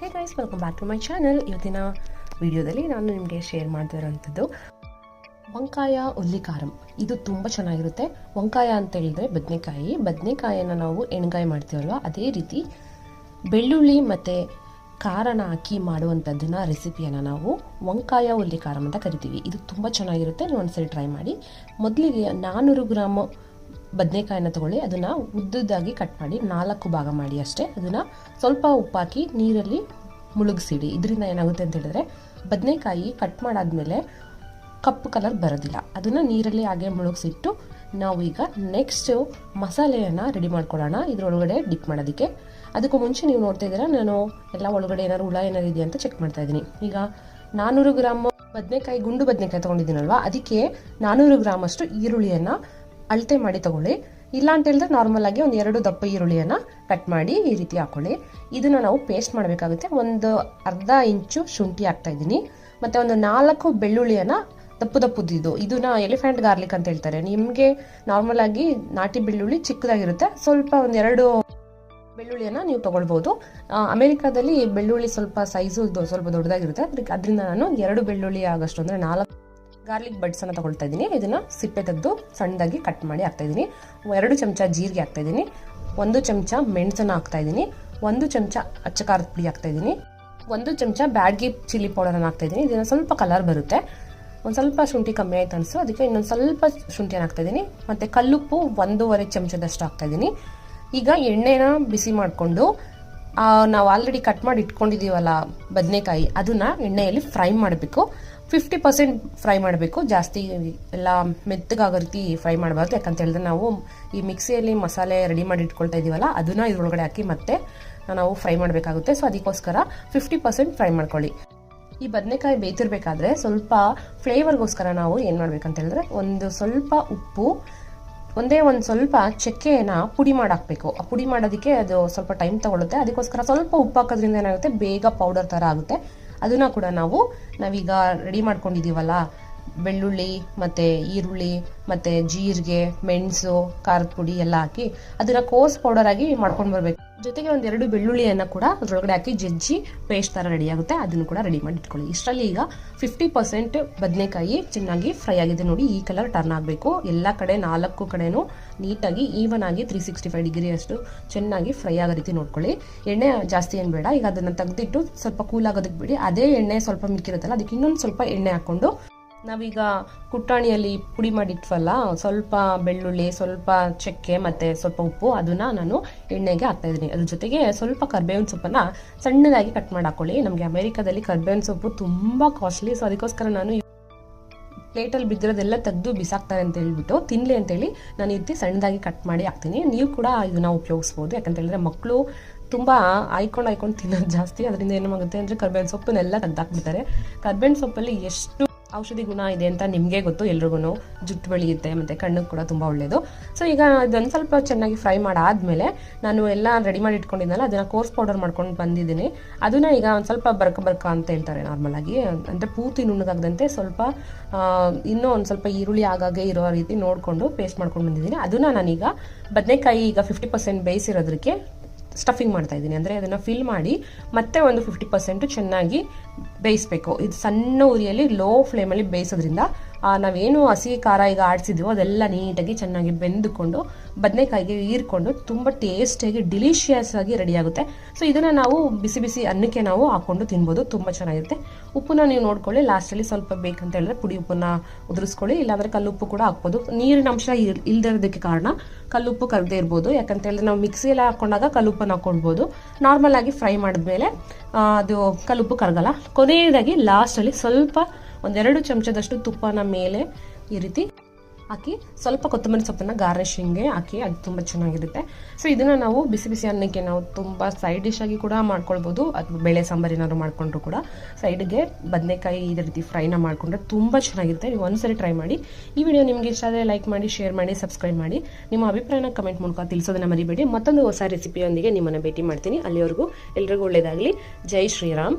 Hey guys welcome back to my channel ಇವತ್ತಿನ ವಿಡಿಯೋದಲ್ಲಿ ನಾನು ನಿಮಗೆ ಶೇರ್ ಮಾಡ್ತಿರೋಂಥದ್ದು ವಂಕಾಯ ಉಲ್ಲಿಕಾರಂ ಇದು ತುಂಬ ಚೆನ್ನಾಗಿರುತ್ತೆ. ವಂಕಾಯ ಅಂತ ಹೇಳಿದ್ರೆ ಬದನೆಕಾಯಿ. ಬದನೆಕಾಯಿನ ನಾವು ಎಣ್ಗಾಯಿ ಮಾಡ್ತೀವಲ್ವ? ಅದೇ ರೀತಿ ಬೆಳ್ಳುಳ್ಳಿ ಮತ್ತು ಖಾರನ ಹಾಕಿ ಮಾಡುವಂಥದ್ದನ್ನ ರೆಸಿಪಿಯನ್ನು ನಾವು ವಂಕಾಯ ಉಲ್ಲಿಕಾರಂ ಅಂತ ಕರಿತೀವಿ. ಇದು ತುಂಬ ಚೆನ್ನಾಗಿರುತ್ತೆ. ನೀವು ಒಂದ್ಸರಿ ಟ್ರೈ ಮಾಡಿ. ಮೊದಲಿಗೆ ನಾನ್ನೂರು ಗ್ರಾಮ್ ಬದನೆಕಾಯಿನ ತಗೊಳ್ಳಿ, ಅದನ್ನು ಉದ್ದದಾಗಿ ಕಟ್ ಮಾಡಿ, ನಾಲ್ಕು ಭಾಗ ಮಾಡಿ ಅಷ್ಟೇ. ಅದನ್ನು ಸ್ವಲ್ಪ ಉಪ್ಪಾಕಿ ನೀರಲ್ಲಿ ಮುಳುಗಿಸಿಡಿ. ಇದರಿಂದ ಏನಾಗುತ್ತೆ ಅಂತ ಹೇಳಿದ್ರೆ, ಬದನೆಕಾಯಿ ಕಟ್ ಮಾಡಾದ್ಮೇಲೆ ಕಪ್ಪು ಕಲರ್ ಬರೋದಿಲ್ಲ. ಅದನ್ನು ನೀರಲ್ಲಿ ಹಾಗೆ ಮುಳುಗಿಸಿಟ್ಟು, ನಾವು ಈಗ ನೆಕ್ಸ್ಟ್ ಮಸಾಲೆಯನ್ನು ರೆಡಿ ಮಾಡ್ಕೊಳ್ಳೋಣ. ಇದರೊಳಗಡೆ ಡಿಪ್ ಮಾಡೋದಕ್ಕೆ. ಅದಕ್ಕೂ ಮುಂಚೆ ನೀವು ನೋಡ್ತಾ ಇದ್ದೀರಾ, ನಾನು ಎಲ್ಲ ಒಳಗಡೆ ಏನಾದ್ರು ಹುಳ ಏನಾರು ಇದೆಯಾ ಅಂತ ಚೆಕ್ ಮಾಡ್ತಾ ಇದ್ದೀನಿ. ಈಗ ನಾನ್ನೂರು ಗ್ರಾಮ್ ಬದನೆಕಾಯಿ, ಗುಂಡು ಬದನೆಕಾಯಿ ತೊಗೊಂಡಿದ್ದೀನಲ್ವಾ, ಅದಕ್ಕೆ ನಾನ್ನೂರು ಗ್ರಾಮಷ್ಟು ಈರುಳ್ಳಿಯನ್ನು ಅಳತೆ ಮಾಡಿ ತಗೊಳ್ಳಿ. ಇಲ್ಲ ಅಂತ ಹೇಳಿದ್ರೆ ನಾರ್ಮಲ್ ಆಗಿ ಒಂದು ಎರಡು ದಪ್ಪ ಈರುಳ್ಳಿಯನ್ನು ಕಟ್ ಮಾಡಿ ಈ ರೀತಿ ಹಾಕೊಳ್ಳಿ. ಇದನ್ನು ನಾವು ಪೇಸ್ಟ್ ಮಾಡಬೇಕಾಗುತ್ತೆ. ಒಂದು ಅರ್ಧ ಇಂಚು ಶುಂಠಿ ಹಾಕ್ತಾ ಇದ್ದೀನಿ. ಮತ್ತು ಒಂದು ನಾಲ್ಕು ಬೆಳ್ಳುಳ್ಳಿಯನ್ನು ದಪ್ಪು ದಪ್ಪದಿದ್ದು ಇದನ್ನ ಎಲಿಫೆಂಟ್ ಗಾರ್ಲಿಕ್ ಅಂತ ಹೇಳ್ತಾರೆ. ನಿಮಗೆ ನಾರ್ಮಲ್ ಆಗಿ ನಾಟಿ ಬೆಳ್ಳುಳ್ಳಿ ಚಿಕ್ಕದಾಗಿರುತ್ತೆ. ಸ್ವಲ್ಪ ಒಂದೆರಡು ಬೆಳ್ಳುಳ್ಳಿಯನ್ನು ನೀವು ತಗೊಳ್ಬೋದು. ಆ, ಅಮೆರಿಕಾದಲ್ಲಿ ಬೆಳ್ಳುಳ್ಳಿ ಸ್ವಲ್ಪ ಸೈಜು ಸ್ವಲ್ಪ ದೊಡ್ಡದಾಗಿರುತ್ತೆ. ಅದಕ್ಕೆ ಅದರಿಂದ ನಾನು ಎರಡು ಬೆಳ್ಳುಳ್ಳಿ ಆಗಷ್ಟು ಅಂದರೆ ನಾಲ್ಕು ಗಾರ್ಲಿಕ್ ಬಡ್ಸನ್ನು ತಗೊಳ್ತಾ ಇದ್ದೀನಿ ಇದನ್ನು ಸಿಪ್ಪೆ ತೆಗೆದು ಸಣ್ಣದಾಗಿ ಕಟ್ ಮಾಡಿ ಹಾಕ್ತಾ ಇದ್ದೀನಿ ಎರಡು ಚಮಚ ಜೀರಿಗೆ ಹಾಕ್ತಾ ಇದ್ದೀನಿ ಒಂದು ಚಮಚ ಮೆಣಸನ್ನು ಹಾಕ್ತಾ ಇದ್ದೀನಿ ಒಂದು ಚಮಚ ಅಚ್ಚ ಖಾರದ ಪುಡಿ ಹಾಕ್ತಾ ಇದ್ದೀನಿ ಒಂದು ಚಮಚ ಬ್ಯಾಡ್ಗಿ ಚಿಲ್ಲಿ ಪೌಡರನ್ನು ಹಾಕ್ತಾ ಇದ್ದೀನಿ ಇದನ್ನು ಸ್ವಲ್ಪ ಕಲರ್ ಬರುತ್ತೆ. ಒಂದು ಸ್ವಲ್ಪ ಶುಂಠಿ ಕಮ್ಮಿ ಆಯ್ತು ಅನಿಸು. ಅದಕ್ಕೆ ಇನ್ನೊಂದು ಸ್ವಲ್ಪ ಶುಂಠಿಯನ್ನು ಹಾಕ್ತಾ ಇದ್ದೀನಿ ಮತ್ತು ಕಲ್ಲುಪ್ಪು ಒಂದೂವರೆ ಚಮಚದಷ್ಟು ಹಾಕ್ತಾ ಇದ್ದೀನಿ ಈಗ ಎಣ್ಣೆನ ಬಿಸಿ ಮಾಡಿಕೊಂಡು ನಾವು ಆಲ್ರೆಡಿ ಕಟ್ ಮಾಡಿ ಇಟ್ಕೊಂಡಿದ್ದೀವಲ್ಲ ಬದನೆಕಾಯಿ, ಅದನ್ನ ಎಣ್ಣೆಯಲ್ಲಿ ಫ್ರೈ ಮಾಡಬೇಕು. ಫಿಫ್ಟಿ ಪರ್ಸೆಂಟ್ ಫ್ರೈ ಮಾಡಬೇಕು. ಜಾಸ್ತಿ ಎಲ್ಲ ಮೆತ್ತಗಾಗೋ ರೀತಿ ಫ್ರೈ ಮಾಡಬಾರ್ದು. ಯಾಕಂತ ಹೇಳಿದ್ರೆ ನಾವು ಈ ಮಿಕ್ಸಿಯಲ್ಲಿ ಮಸಾಲೆ ರೆಡಿ ಮಾಡಿ ಇಟ್ಕೊಳ್ತಾ ಇದೀವಲ್ಲ, ಅದನ್ನ ಇದ್ರೊಳಗಡೆ ಹಾಕಿ ಮತ್ತೆ ನಾವು ಫ್ರೈ ಮಾಡಬೇಕಾಗುತ್ತೆ. ಸೊ ಅದಕ್ಕೋಸ್ಕರ ಫಿಫ್ಟಿ ಪರ್ಸೆಂಟ್ ಫ್ರೈ ಮಾಡ್ಕೊಳ್ಳಿ. ಈ ಬದನೆಕಾಯಿ ಬೇಯ್ತಿರ್ಬೇಕಾದ್ರೆ ಸ್ವಲ್ಪ ಫ್ಲೇವರ್ಗೋಸ್ಕರ ನಾವು ಏನು ಮಾಡ್ಬೇಕಂತ ಹೇಳಿದ್ರೆ ಒಂದು ಸ್ವಲ್ಪ ಉಪ್ಪು, ಒಂದೇ ಒಂದು ಸ್ವಲ್ಪ ಚಕ್ಕೆನ ಪುಡಿ ಮಾಡಾಕ್ಬೇಕು ಆ ಪುಡಿ ಮಾಡೋದಕ್ಕೆ ಅದು ಸ್ವಲ್ಪ ಟೈಮ್ ತಗೊಳುತ್ತೆ. ಅದಕ್ಕೋಸ್ಕರ ಸ್ವಲ್ಪ ಉಪ್ಪು ಹಾಕೋದ್ರಿಂದ ಏನಾಗುತ್ತೆ? ಬೇಗ ಪೌಡರ್ ಥರ ಆಗುತ್ತೆ. ಅದನ್ನ ಕೂಡ ನಾವು ನಾವೀಗ ರೆಡಿ ಮಾಡ್ಕೊಂಡಿದ್ದೀವಲ್ಲ. ಬೆಳ್ಳುಳ್ಳಿ ಮತ್ತು ಈರುಳ್ಳಿ ಮತ್ತು ಜೀರಿಗೆ, ಮೆಣಸು, ಖಾರದ ಪುಡಿ ಎಲ್ಲ ಹಾಕಿ ಅದನ್ನ ಕೋಸ್ ಪೌಡರ್ ಆಗಿ ಮಾಡ್ಕೊಂಡು ಬರಬೇಕು. ಜೊತೆಗೆ ಒಂದೆರಡು ಬೆಳ್ಳುಳ್ಳಿಯನ್ನು ಕೂಡ ಅದರೊಳಗಡೆ ಹಾಕಿ ಜಜ್ಜಿ ಪೇಸ್ಟ್ ಥರ ರೆಡಿ ಆಗುತ್ತೆ. ಅದನ್ನು ಕೂಡ ರೆಡಿ ಮಾಡಿ ಇಟ್ಕೊಳ್ಳಿ. ಇಷ್ಟರಲ್ಲಿ ಈಗ ಫಿಫ್ಟಿ ಪರ್ಸೆಂಟ್ ಬದನೆಕಾಯಿ ಚೆನ್ನಾಗಿ ಫ್ರೈ ಆಗಿದೆ ನೋಡಿ. ಈ ಕಲರ್ ಟರ್ನ್ ಆಗಬೇಕು. ಎಲ್ಲ ಕಡೆ ನಾಲ್ಕು ಕಡೆನೂ ನೀಟಾಗಿ ಈವನ್ ಆಗಿ ತ್ರೀ ಸಿಕ್ಸ್ಟಿ ಫೈವ್ ಡಿಗ್ರಿ ಅಷ್ಟು ಚೆನ್ನಾಗಿ ಫ್ರೈ ಆಗೋ ರೀತಿ ನೋಡ್ಕೊಳ್ಳಿ. ಎಣ್ಣೆ ಜಾಸ್ತಿ ಏನು ಬೇಡ. ಈಗ ಅದನ್ನು ತೆಗೆದಿಟ್ಟು ಸ್ವಲ್ಪ ಕೂಲ್ ಆಗೋದಕ್ಕೆ ಬಿಡಿ. ಅದೇ ಎಣ್ಣೆ ಸ್ವಲ್ಪ ಮಿಕ್ಕಿರುತ್ತಲ್ಲ, ಅದಕ್ಕೆ ಇನ್ನೊಂದು ಸ್ವಲ್ಪ ಎಣ್ಣೆ ಹಾಕ್ಕೊಂಡು ನಾವೀಗ ಕುಟ್ಟಾಣಿಯಲ್ಲಿ ಪುಡಿ ಮಾಡಿಟ್ವಲ್ಲ, ಸ್ವಲ್ಪ ಬೆಳ್ಳುಳ್ಳಿ, ಸ್ವಲ್ಪ ಚಕ್ಕೆ ಮತ್ತು ಸ್ವಲ್ಪ ಉಪ್ಪು, ಅದನ್ನು ನಾನು ಎಣ್ಣೆಗೆ ಹಾಕ್ತಾ ಇದ್ದೀನಿ. ಅದ್ರ ಜೊತೆಗೆ ಸ್ವಲ್ಪ ಕರ್ಬೇವಿನ ಸೊಪ್ಪನ್ನು ಸಣ್ಣದಾಗಿ ಕಟ್ ಮಾಡಿ ಹಾಕೊಳ್ಳಿ ನಮಗೆ ಅಮೆರಿಕಾದಲ್ಲಿ ಕರ್ಬೇವಿನ ಸೊಪ್ಪು ತುಂಬ ಕಾಸ್ಟ್ಲಿ ಸೊ ಅದಕ್ಕೋಸ್ಕರ ನಾನು ಪ್ಲೇಟಲ್ಲಿ ಬಿದ್ದಿರೋದೆಲ್ಲ ತೆಗೆದು ಬಿಸಾಕ್ತಾರೆ ಅಂತ ಹೇಳ್ಬಿಟ್ಟು ತಿನ್ನಲಿ ಅಂತೇಳಿ ನಾನು ಈ ಸಣ್ಣದಾಗಿ ಕಟ್ ಮಾಡಿ ಹಾಕ್ತೀನಿ. ನೀವು ಕೂಡ ಇದನ್ನ ಉಪಯೋಗಿಸ್ಬೋದು. ಯಾಕಂತ ಹೇಳಿದ್ರೆ ಮಕ್ಕಳು ತುಂಬ ಆಯ್ಕೊಂಡು ಆಯ್ಕೊಂಡು ತಿನ್ನೋದು ಜಾಸ್ತಿ. ಅದರಿಂದ ಏನಾಗುತ್ತೆ ಅಂದರೆ ಕರ್ಬೇವಿನ ಸೊಪ್ಪನ್ನೆಲ್ಲ ತೆಗ್ದಾಕ್ಬಿಡ್ತಾರೆ. ಕರ್ಬೇವಿನ ಸೊಪ್ಪಲ್ಲಿ ಎಷ್ಟು ಔಷಧಿ ಗುಣ ಇದೆ ಅಂತ ನಿಮಗೆ ಗೊತ್ತು ಎಲ್ರಿಗೂ ಜುಟ್ಟು ಬೆಳೆಯುತ್ತೆ ಮತ್ತು ಕಣ್ಣಿಗೆ ಕೂಡ ತುಂಬ ಒಳ್ಳೆಯದು ಸೊ ಈಗ ಇದೊಂದು ಸ್ವಲ್ಪ ಚೆನ್ನಾಗಿ ಫ್ರೈ ಮಾಡಾದಮೇಲೆ ನಾನು ಎಲ್ಲ ರೆಡಿ ಮಾಡಿ ಇಟ್ಕೊಂಡಿದ್ದಲ್ಲ ಅದನ್ನು ಕೋರ್ಸ್ ಪೌಡರ್ ಮಾಡ್ಕೊಂಡು ಬಂದಿದ್ದೀನಿ. ಅದನ್ನು ಈಗ ಒಂದು ಸ್ವಲ್ಪ ಬರ್ಕ ಬರ್ಕ ಅಂತ ಹೇಳ್ತಾರೆ ನಾರ್ಮಲಾಗಿ ಅಂದರೆ ಪೂರ್ತಿ ನುಣ್ಣಗಾಗದಂತೆ ಸ್ವಲ್ಪ ಇನ್ನೂ ಒಂದು ಸ್ವಲ್ಪ ಈರುಳ್ಳಿ ಆಗಾಗೆ ಇರೋ ರೀತಿ ನೋಡಿಕೊಂಡು ಪೇಸ್ಟ್ ಮಾಡ್ಕೊಂಡು ಬಂದಿದ್ದೀನಿ. ಅದನ್ನು ನಾನೀಗ ಬದನೆಕಾಯಿ ಈಗ ಫಿಫ್ಟಿ ಪರ್ಸೆಂಟ್ ಬೇಯಿಸಿರೋದಕ್ಕೆ ಸ್ಟಫಿಂಗ್ ಮಾಡ್ತಾ ಇದ್ದೀನಿ. ಅಂದರೆ ಅದನ್ನು ಫಿಲ್ ಮಾಡಿ ಮತ್ತೆ ಒಂದು ಫಿಫ್ಟಿ ಪರ್ಸೆಂಟು ಚೆನ್ನಾಗಿ ಬೇಯಿಸ್ಬೇಕು. ಇದು ಸಣ್ಣ ಉರಿಯಲ್ಲಿ ಲೋ ಫ್ಲೇಮಲ್ಲಿ ಬೇಯಿಸೋದ್ರಿಂದ ನಾವೇನು ಹಸಿ ಖಾರ ಈಗ ಆಡಿಸಿದ್ವೋ ಅದೆಲ್ಲ ನೀಟಾಗಿ ಚೆನ್ನಾಗಿ ಬೆಂದುಕೊಂಡು, ಬದನೆಕಾಯಿಗೆ ಹೀರ್ಕೊಂಡು ತುಂಬ ಟೇಸ್ಟಿಯಾಗಿ ಡಿಲಿಷಿಯಸ್ ಆಗಿ ರೆಡಿ ಆಗುತ್ತೆ. ಸೊ ಇದನ್ನು ನಾವು ಬಿಸಿ ಬಿಸಿ ಅನ್ನಕ್ಕೆ ನಾವು ಹಾಕೊಂಡು ತಿನ್ಬೋದು, ತುಂಬ ಚೆನ್ನಾಗಿರುತ್ತೆ. ಉಪ್ಪನ್ನ ನೀವು ನೋಡ್ಕೊಳ್ಳಿ ಲಾಸ್ಟಲ್ಲಿ ಸ್ವಲ್ಪ ಬೇಕಂತ ಹೇಳಿದ್ರೆ ಪುಡಿ ಉಪ್ಪನ್ನ ಉದುರಿಸ್ಕೊಳ್ಳಿ, ಇಲ್ಲಾಂದರೆ ಕಲ್ಲುಪ್ಪು ಕೂಡ ಹಾಕ್ಬೋದು. ನೀರಿನ ಅಂಶ ಇಲ್- ಇಲ್ದೇ ಇರೋದಕ್ಕೆ ಕಾರಣ ಕಲ್ಲುಪ್ಪು ಕರದೇ ಇರ್ಬೋದು. ಯಾಕಂತ ಹೇಳಿದ್ರೆ ನಾವು ಮಿಕ್ಸಿಯಲ್ಲಿ ಹಾಕೊಂಡಾಗ ಕಲ್ಲುಪ್ಪನ್ನು ಹಾಕೊಳ್ಬೋದು ನಾರ್ಮಲ್ ಆಗಿ ಫ್ರೈ ಮಾಡಿದ್ಮೇಲೆ ಅದು ಕಲ್ಲುಪ್ಪು ಕರಗಲ್ಲ. ಕೊನೆಯದಾಗಿ ಲಾಸ್ಟಲ್ಲಿ ಸ್ವಲ್ಪ ಒಂದೆರಡು ಚಮಚದಷ್ಟು ತುಪ್ಪನ ಮೇಲೆ ಈ ರೀತಿ ಹಾಕಿ ಸ್ವಲ್ಪ ಕೊತ್ತಂಬರಿ ಸೊಪ್ಪನ್ನ ಗಾರ್ನಿಶಿಂಗ್ಗೆ ಹಾಕಿ, ಅದು ತುಂಬ ಚೆನ್ನಾಗಿರುತ್ತೆ. ಸೊ ಇದನ್ನು ನಾವು ಬಿಸಿ ಬಿಸಿ ಅನ್ನಕ್ಕೆ ನಾವು ತುಂಬ ಸೈಡ್ ಡಿಶ್ ಆಗಿ ಕೂಡ ಮಾಡ್ಕೊಳ್ಬೋದು. ಅಥವಾ ಬೇಳೆ ಸಾಂಬಾರು ಏನಾದ್ರು ಮಾಡಿಕೊಂಡ್ರು ಕೂಡ. ಸೈಡ್ಗೆ ಬದನೆಕಾಯಿ ಇದೇ ರೀತಿ ಫ್ರೈನ ಮಾಡಿಕೊಂಡ್ರೆ ತುಂಬ ಚೆನ್ನಾಗಿರುತ್ತೆ. ನೀವು ಒಂದ್ಸರಿ ಟ್ರೈ ಮಾಡಿ. ಈ ವಿಡಿಯೋ ನಿಮಗೆ ಇಷ್ಟ ಆದರೆ ಲೈಕ್ ಮಾಡಿ ಶೇರ್ ಮಾಡಿ ಸಬ್ಸ್ಕ್ರೈಬ್ ಮಾಡಿ. ನಿಮ್ಮ ಅಭಿಪ್ರಾಯನ ಕಮೆಂಟ್ ಮೂಲಕ ತಿಳಿಸೋದನ್ನ ಮರಿಬೇಡಿ. ಮತ್ತೊಂದು ಹೊಸ ರೆಸಿಪಿಯೊಂದಿಗೆ ನಿಮ್ಮನ್ನು ಭೇಟಿ ಮಾಡ್ತೀನಿ. ಅಲ್ಲಿವರೆಗೂ ಎಲ್ರಿಗೂ ಒಳ್ಳೆಯದಾಗಲಿ ಜೈ ಶ್ರೀರಾಮ್.